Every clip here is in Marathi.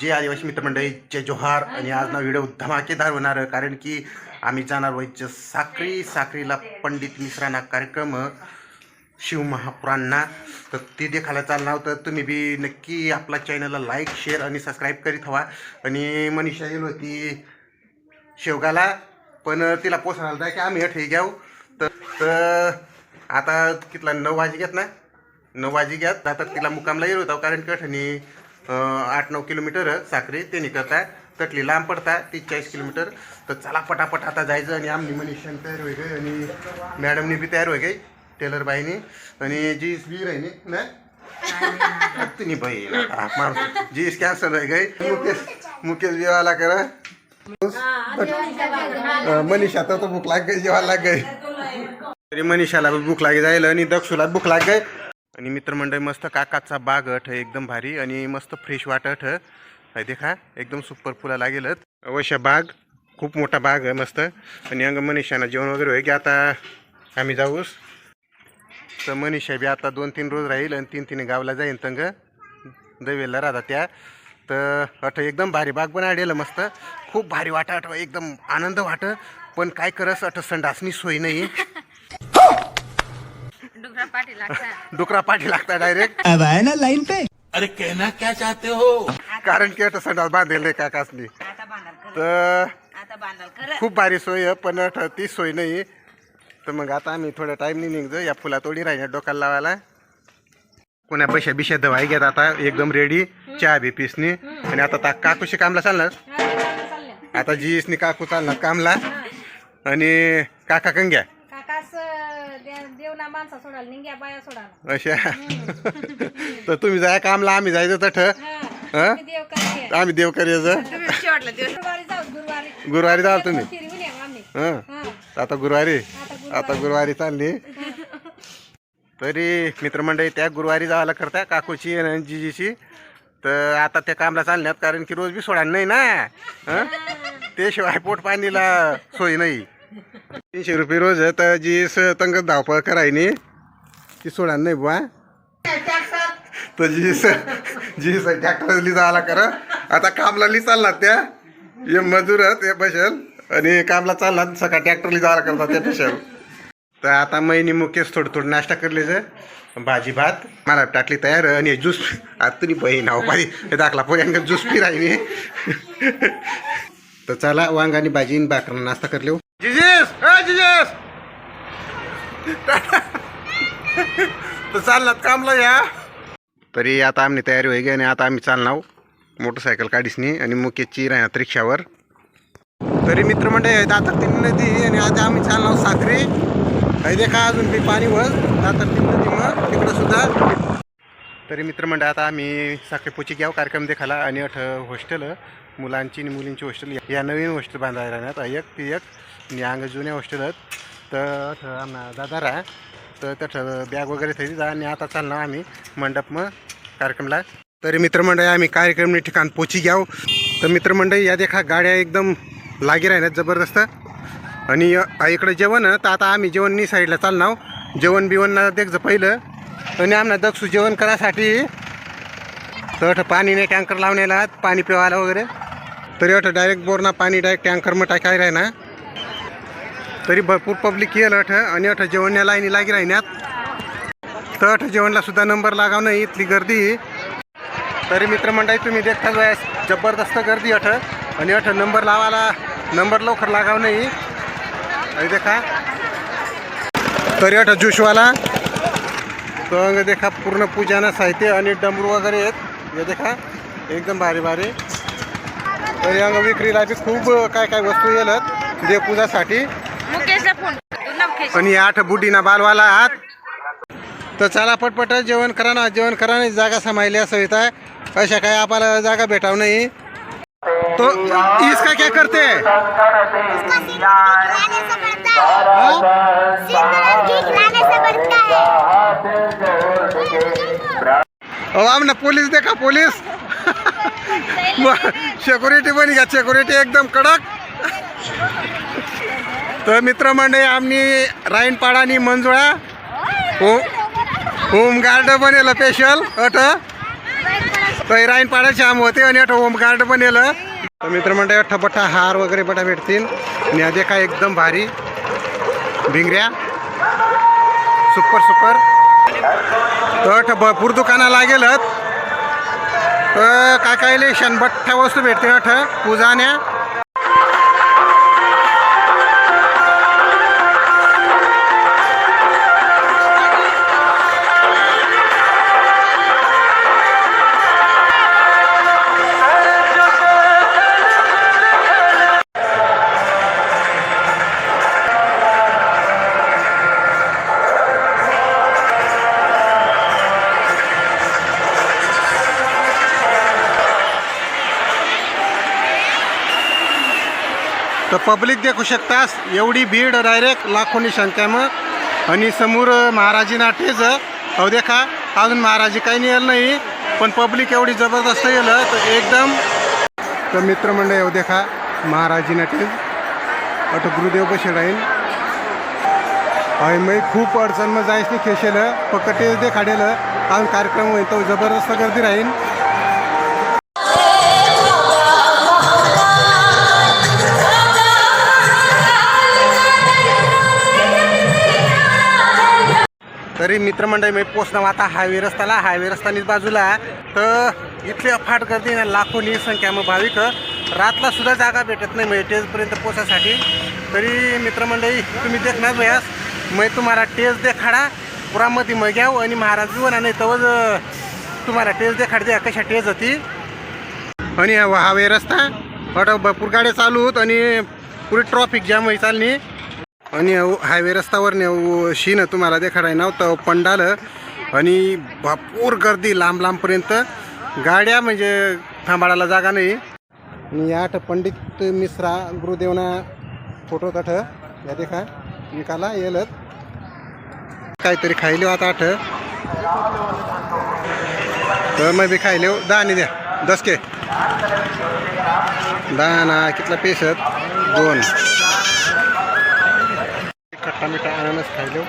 जे आदिवासी मित्रमंडळी जय जोहार. आणि आज ना व्हिडिओ धमाकेदार होणार कारण की आम्ही जाणार व्हायचं साखरी साखरीला पंडित मिश्रांना कार्यक्रम शिवमहापुरांना तर ते देखायला चालणार होतं तुम्ही बी नक्की आपला चॅनलला लाईक शेअर आणि सबस्क्राईब करीत हवा. आणि मनीषा येईल होती शेवगाला पण तिला पोसायला की आम्ही हे घ्याऊ तर तर आता कितला नऊ वाजे घेत ना? नऊ वाजे घ्यात जातात तिला मुकामला येत होता कारण कठणी आठ नऊ किलोमीटर साखरी ते निघता तटली लांब पडता तीस चाळीस किलोमीटर. तर चला पटापट आता जायचं आणि आमनी मनीषान तयार होई गई आणि मॅडमनी बी तयार होई गई टेलर बाईनी. आणि जीस बी राहिनी ना? तुम्ही बाई जीस कॅन्सल होई गई मुकेश मुकेश जेवायला करा. मनीषा तर तो भूक लाग गई जेवायला लाग गई तरी मनीषाला भूक लागे जाईल आणि दक्षूला भूक लाग आणि मित्रमंडळी मस्त काकाचा बाग अठ एकदम भारी आणि मस्त फ्रेश वाटत आहे देखा एकदम सुपर फुला लागेल अवश्य बाग खूप मोठा बाग आहे मस्त. आणि अंग मनीषाना जेवण वगैरे होय की आता आम्ही जाऊस? तर मनीषा बी आता दोन तीन रोज राहील आणि तीन तीन गावला जाईन तंग. दैवेला राहता त्या. तर अठ एकदम भारी बाग पण आडेल मस्त. खूप भारी वाटा अठ एकदम आनंद वाटं. पण काय करस अठ संडासनी सोय नाही. डुकरा पाठी लागता डुकरा पाठी लागता डायरेक्ट अब आए ना लाइन पे? अरे कहना क्या चाहते हो? कारण की अठ संडास बांधलेलं आहे काकासनी. आता बांधाल कर तर आता बांधाल कर खूप भारी सोय आहे पण अठ ती सोय नाही. तर मग आता आम्ही थोड्या टाईमनी निघतो. या फुला तोडी राहिल्या डोक्याला लावायला. कोण्या पैशा बिशा दवाई घेत आता एकदम रेडी चहा बी पिसनी. आणि आता ता काकूशी कामला चालणार. आता जीसनी काकू चालणार कामला. आणि काका कंग्या माणसा सोडाल निंग्या बाया सोडाल अशा. तर तुम्ही जाय कामला आम्ही जायचं तठ. हं? देव आम्ही देव करायचं तुम्ही शेवटला दिवस. गुरुवारी जाऊ गुरुवारी. गुरुवारी जाल तुम्ही. फिरवून येऊ आम्ही. हं. हा. आता गुरुवारी. आता आता गुरुवारी चालली. तरी मित्रमंडळी त्या गुरुवारी जायला करता काकूची आणि जिजीची. तर आता त्या कामला चालण्यात कारण की रोज बी सोडा नाही ना. हं? त्याशिवाय पोट पाणीला सोय नाही. तीनशे रुपये रोज आहे तर जी तंग धावपळ करायनी ती सोडा नाही बुवा. तर जी स जी स ट्रॅक्टरली जायला करा. आता कामला लि चालणार त्या. हे मजूर आहेत, ते बसेल. आणि कामला चालणार सकाळ ट्रॅक्टरली जायला करतात त्या पेशल तर आता महिने मुकेश थोडं थोडं नाश्ता करले जर भाजी भात मला टाकली तयार आणि हे ज्यूस आता तुम्ही बहीण आहो पाहिजे दाखला पोयांक ज्यूस पी राहिली तर चला वांगानी भाजी आणि भाकरला नाश्ता करले जिजेस अ जिजेस! तर चालणार कामला या. तरी आता आम्ही तयारी होई आणि आता आम्ही चालणार मोटरसायकल काढीसनी आणि मुकेशची राहणार रिक्षावर. तरी मित्रमंडळी दातर तीन नदी आणि आता आम्ही चाललो साखरे काही देखा अजून बी पाणी वळ दातर तीन नदी मग तिकडं सुद्धा. तरी मित्रमंडळ आता आम्ही साखरेपोची घ्याव कार्यक्रम देखाला आणि अठ हॉस्टेल मुलांची आणि मुलींची हॉस्टेल या नवीन हॉस्टेल बांधायला राहण्यात एक ती एक. आणि अंग जुन्या हॉस्टेल आहेत. तर अठ दादा राहा. तर त्या बॅग वगैरे थैली जा आणि आता चालणार आम्ही मंडप मग कार्यक्रमला. तरी मित्रमंडळी आम्ही कार्यक्रम ठिकाण पोची घ्याव. तर मित्रमंडळी या देखा गाड्या एकदम लागी राहिल्यात जबरदस्त. आणि इकडं जेवण तर आता आम्ही जेवणनी साईडला चालणार जेवण बिवण देखचं पहिलं. आणि आम्हाला दक्षू जेवण करायसाठी. तर अठ पाणी नाही टँकर लावण्याला पाणी पिवायला वगैरे. तरी अठ डायरेक्ट बोरना पाणी डायरेक्ट टँकर टाकाय राही ना. तरी भरपूर पब्लिक येईल अठ आणि अठ जेवण लाईनी लागी राहण्यात तर अठ जेवणला सुद्धा नंबर लागाव नाही इथली गर्दी. तरी मित्रमंडळी तुम्ही देखता वेळेस जबरदस्त गर्दी अठ आणि अठ नंबर लावायला नंबर लवकर लागाव नाही. आणि देखा. तरी अठ ज्यूसवाला तो अंग देखा पूर्ण पूजाना साहित्य आणि डमरू वगैरे आहेत. हे देखा. एकदम भारी भारी. अंग विक्रीला खूप काय काय वस्तू येतात देवपूजासाठी आणि आठ बुडीना बालवाला आहात. तर चला पटपट जेवण करा ना जेवण करा ना जागा समायली असं येत आहे. अशा काय आपल्याला जागा भेटाव नाही. तो इसका क्या करते? हैं। अब आमना पोलीस देखा पोलीस. सिक्युरिटी पण घ्या सिक्युरिटी एकदम कडक. तर मित्रमंडळी आम्ही राईनपाडा आणि मंजुळा. हो, होम गार्ड बनेल स्पेशल अट. तर राईनपाड्याचे आम होते आणि अट होमगार्ड बनेल. तर मित्रमंडळी म्हणते हार वगैरे बटा भेटतील. आणि आधी काय एकदम भारी भिंगऱ्या. सुपर सुपर तर अठ भरपूर दुकानं लागेलच तर काय काय लय शनबठ्ठ्या वस्तू भेटते अठ पूजाण्या पब्लिक देखू शकतास एवढी भीड डायरेक्ट लाखोनी संख्या मग आणि समोर महाराजी नाटेज अहो देखा अजून महाराजी काही नाही नाही पण पब्लिक एवढी जबरदस्त येईल तर एकदम. तर मित्रमंडळ येऊ देखा महाराजी नाटेज अट गुरुदेव बसे राहील. आणि मग खूप अडचण मग जायच नाही खेशेलं फक्त टेज दे खाडेल अजून कार्यक्रम होईल तो जबरदस्त गर्दी राहील. तरी मित्रमंडळी मी पोचणं आता हायवे रस्त्याला हायवे रस्त्यानीच बाजूला. तर इथली अफाट गर्दी ना लाखोनी संख्या मग भाविक रातला सुद्धा जागा भेटत नाही म्हणजे टेजपर्यंत पोचायसाठी तरी मित्रमंडळी तुम्ही देखणार भयास मग तुम्हाला टेज देखाडा पुरामध्ये मग घ्याव आणि महाराज जीवना नाही तवच तुम्हाला टेज देखाड द्या कशा टेज होती. आणि हा हायवे रस्ता अट भरपूर गाड्या चालू होत आणि पुरी ट्रॉफिक जाम होई चालली आणि हायवे रस्त्यावर नेऊ शीन तुम्हाला देखाडाय नव्हतं पंडाल आणि भरपूर गर्दी लांब लांबपर्यंत गाड्या म्हणजे थांबाडायला जागा नाही. आणि या आठ पंडित मिश्रा गुरुदेवना फोटो तठ या देखा निकाला येलत. काहीतरी खायले आता आठ. तर मग बी खायले दहा आणि द्या. दस के दहा ना कितला पेशत? दोन. खट्टा मिठा अननस खायलो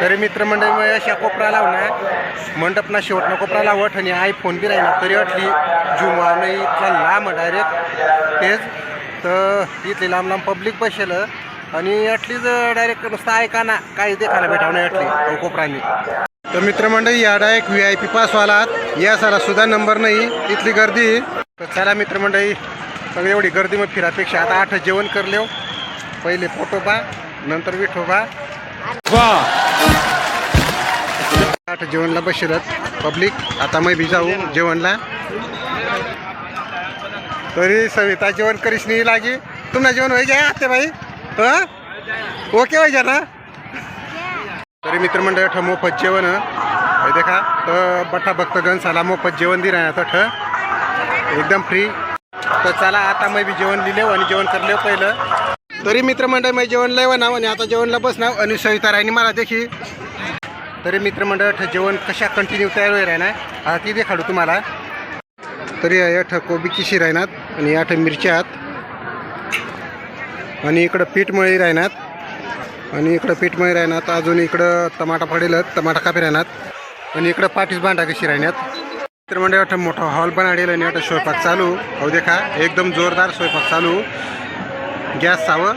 तरी मित्रमंडळी मग अशा कोपरा ना मंडपना शेवटना कोपरा लावट आणि आय फोन बी राहिला तरी अटली जुमा नाही इथला लांब डायरेक्ट तेच तर इथली लांब लांब पब्लिक बसेल. आणि अटलीच डायरेक्ट नुसतं ऐका ना काही देखायला भेटावं नाही अटली कोपराने तर मित्रमंडळी या direct V I P pass वाला या साला सुद्धा नंबर नाही इथली गर्दी. तर चला मित्रमंडळी सगळी एवढी गर्दी मग फिरापेक्षा. आता आठ जेवण करले पहिले फोटोबा नंतर विठोबा आठ जेवणला बसलत पब्लिक. आता मग बी जाऊ जेवणला. तरी सविता जेवण करीस नाही लागी. तुम्हाला जेवण होई घ्या ते बाई. हं? ओके घ्या ना तरी मित्रमंडळ ठ मोफत जेवण. हे देखा तर बठा भक्त गणसाला मोफत जेवण दि राहणार ठ. एकदम फ्री तर चला आता मग बी जेवण लिहिले आणि जेवण करले पहिलं. तरी मित्रमंडळ मी जेवण लय नाव आणि आता जेवणला बसणार आणि सविता राहिनी मला देखील. तरी मित्रमंडळ जेवण कशा कंटिन्यू तयार होई राहणार आता ती देखाडू तुम्हाला. तरी याठ कोबीची शी राहणार आणि याठ मिरच्या आणि इकडं पीठ मळी राहणार आणि इकडं पीठ मळी राहणार अजून इकडं टमाटा पडेल टमाटा कापी राहणार आणि इकडं पाठीस भांडा कशी राहण्यात तर म्हणजे मोठा हॉल बनाडेल आणि वाटतं स्वयंपाक चालू. अहो देखा एकदम जोरदार स्वयंपाक चालू. गॅस सावं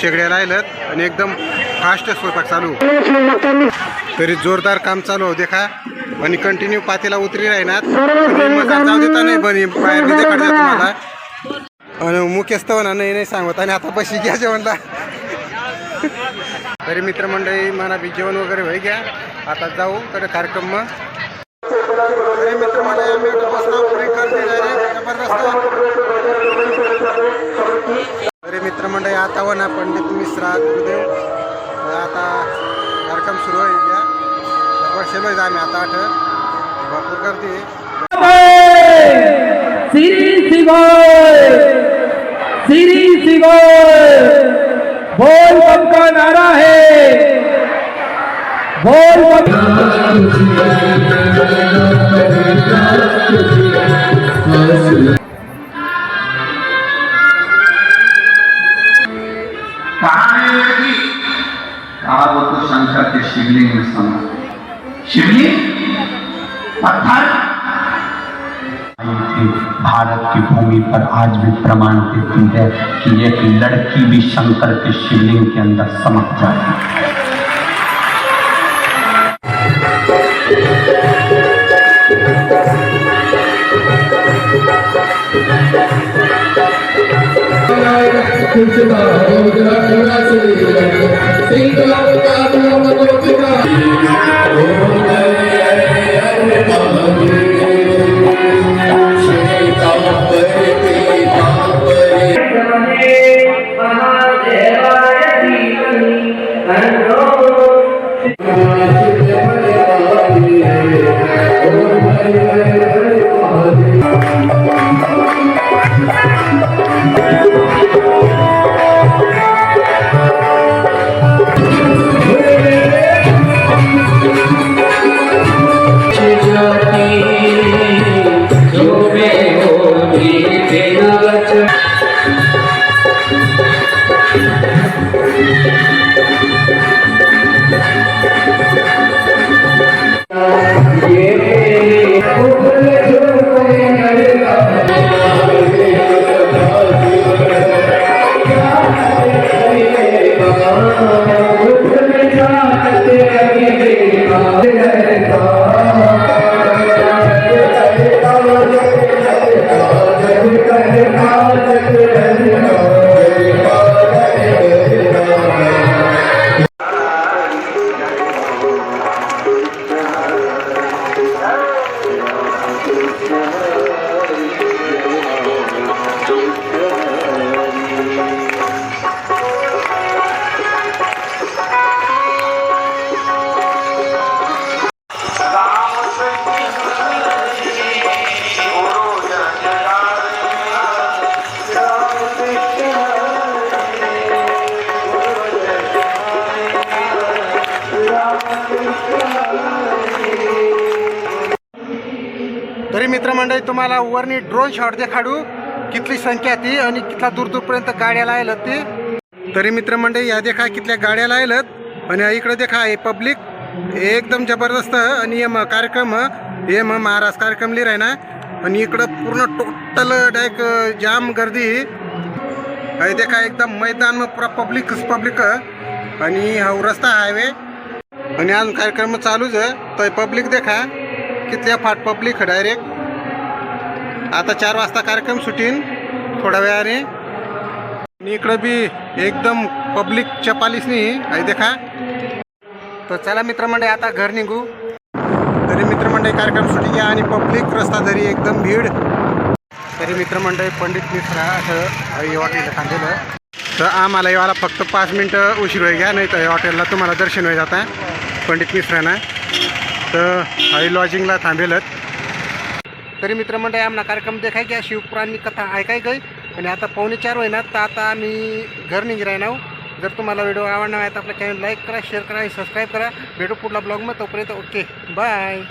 शेगड्या राहिलत आणि एकदम फास्ट स्वयंपाक चालू. तरी जोरदार काम चालू हो देखा. आणि कंटिन्यू पातेला उतरी राहणार जाऊ देता नाही बनी बाहेर तुम्हाला. आणि मुख्यच तर म्हणा नाही नाही सांगत. आणि आता बशी घ्या जेवणला. तरी मित्रमंडळी मला बी जेवण वगैरे होई घ्या. आता जाऊ तर कार्यक्रम मग. तरी मित्रमंडळी जबरदस्त. तरी मित्रमंडळी पंडित मिश्रा गुरुदेव आता कार्यक्रम सुरू होईल घ्या बसेलो आहे आम्ही आता आठ. भरपूर गर्दी श्री शिवाय श्री शिवाय. बोल बम का नारा है. बोल बम आज भी प्रमाण देती है कि एक लड़की भी शंकर के शिवलिंग के अंदर समक जाती है। तुम्हाला वरनी ड्रोन शॉट देखाडू. कितली संख्या ती आणि कितला दूर दूरपर्यंत गाड्या लायलत ती. तरी मित्रमंडळी या देखा कितल्या गाड्या लायलत आणि इकडे देखा हे पब्लिक एकदम जबरदस्त आणि हे कार्यक्रम हे म महाराज कार्यक्रम लिहिराय ना आणि इकडं पूर्ण टोटल डायक जाम गर्दी. हे देखा एकदम मैदान में पुरा पब्लिक पब्लिक आणि हा रस्ता हायवे आणि अजून कार्यक्रम चालूच आहे. तर पब्लिक देखा. कितल्या फाट पब्लिक डायरेक्ट आता चार वाजता कार्यक्रम सुटीन थोड्या वेळाने. आणि इकडं बी एकदम पब्लिकच्या पालीसनी आहे देखा. तर चला मित्रमंडळी आता घर निघू. तरी मित्रमंडळी कार्यक्रम सुटी घ्या आणि पब्लिक रस्ता जरी एकदम भीड. तरी मित्रमंडळी पंडित मिश्रा असं हे हॉटेल थांबलेलं. तर आम्हाला याला फक्त पाच मिनटं उशीर होई घ्या नाही तर या हॉटेलला तुम्हाला दर्शन होई जाता पंडित मिश्रानं. तर हरी लॉजिंगला थांबेलच तरी मित्रमंडळी आम्हाला कार्यक्रम देखाय की शिवपुराणी कथा ऐकाय गई आणि आता पावणे चार होईनात तर आता आम्ही घर निघराय नाव जर तुम्हाला व्हिडिओ आवडणार आहे तर आपला चॅनल लाईक करा शेअर करा आणि सबस्क्राईब करा. भेटू पुढला ब्लॉगमध्ये तोपर्यंत ओके बाय